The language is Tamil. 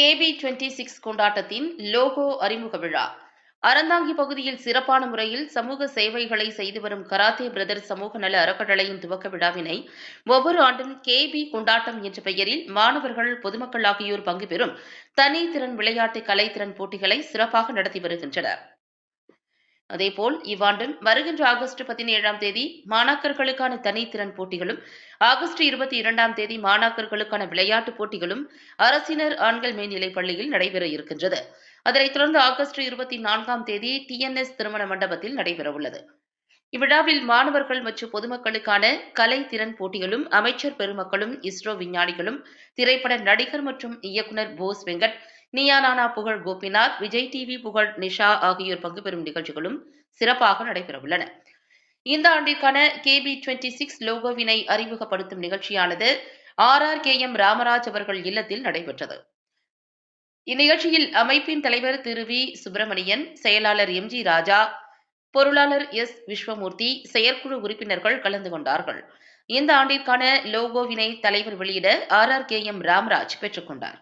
கேபி டுவெண்டி சிக்ஸ் கொண்டாட்டத்தின் லோகோ அறிமுக விழா. அறந்தாங்கி பகுதியில் சிறப்பான முறையில் சமூக சேவைகளை செய்து வரும் கராத்தே பிரதர் சமூக நல அறக்கட்டளையின் துவக்க விழாவினை ஒவ்வொரு ஆண்டும் கேபி கொண்டாட்டம் என்ற பெயரில் மாணவர்கள் பொதுமக்கள் ஆகியோர் பங்கு பெறும் தனித்திறன் விளையாட்டு கலைத்திறன் போட்டிகளை சிறப்பாக நடத்தி வருகின்றனர். அதேபோல் இவ்வாண்டும் வருகின்ற ஆகஸ்ட் பதினேழாம் தேதி மாணாக்கர்களுக்கான தனித்திறன் போட்டிகளும் ஆகஸ்ட் இருபத்தி இரண்டாம் தேதி மாணாக்கர்களுக்கான விளையாட்டுப் போட்டிகளும் அரசினர் ஆண்கள் மேல்நிலைப் பள்ளியில் நடைபெற இருக்கின்றது. அதனைத் தொடர்ந்து ஆகஸ்ட் இருபத்தி நான்காம் தேதி டிஎன்எஸ் திருமண மண்டபத்தில் நடைபெறவுள்ளது. இவ்விழாவில் மாணவர்கள் மற்றும் பொதுமக்களுக்கான கலை திறன் போட்டிகளும் அமைச்சர் பெருமக்களும் இஸ்ரோ விஞ்ஞானிகளும் திரைப்பட நடிகர் மற்றும் இயக்குநர் போஸ் வெங்கட் நியானானா புகழ் கோபிநாத் விஜய் டிவி புகழ் நிஷா ஆகியோர் பங்கு பெறும் நிகழ்ச்சிகளும் சிறப்பாக நடைபெறவுள்ளன. இந்த ஆண்டிற்கான கேபி டுவெண்டி சிக்ஸ் லோகோவினை அறிமுகப்படுத்தும் நிகழ்ச்சியானது R R K M Ramaraj அவர்கள் இல்லத்தில் நடைபெற்றது. இந்நிகழ்ச்சியில் அமைப்பின் தலைவர் திரு வி சுப்பிரமணியன் செயலாளர் எம் ஜி ராஜா பொருளாளர் எஸ் விஸ்வமூர்த்தி செயற்குழு உறுப்பினர்கள் கலந்து கொண்டார்கள். இந்த ஆண்டிற்கான லோகோவினை தலைவர் வெளியிட R R K M Ramaraj பெற்றுக்கொண்டார்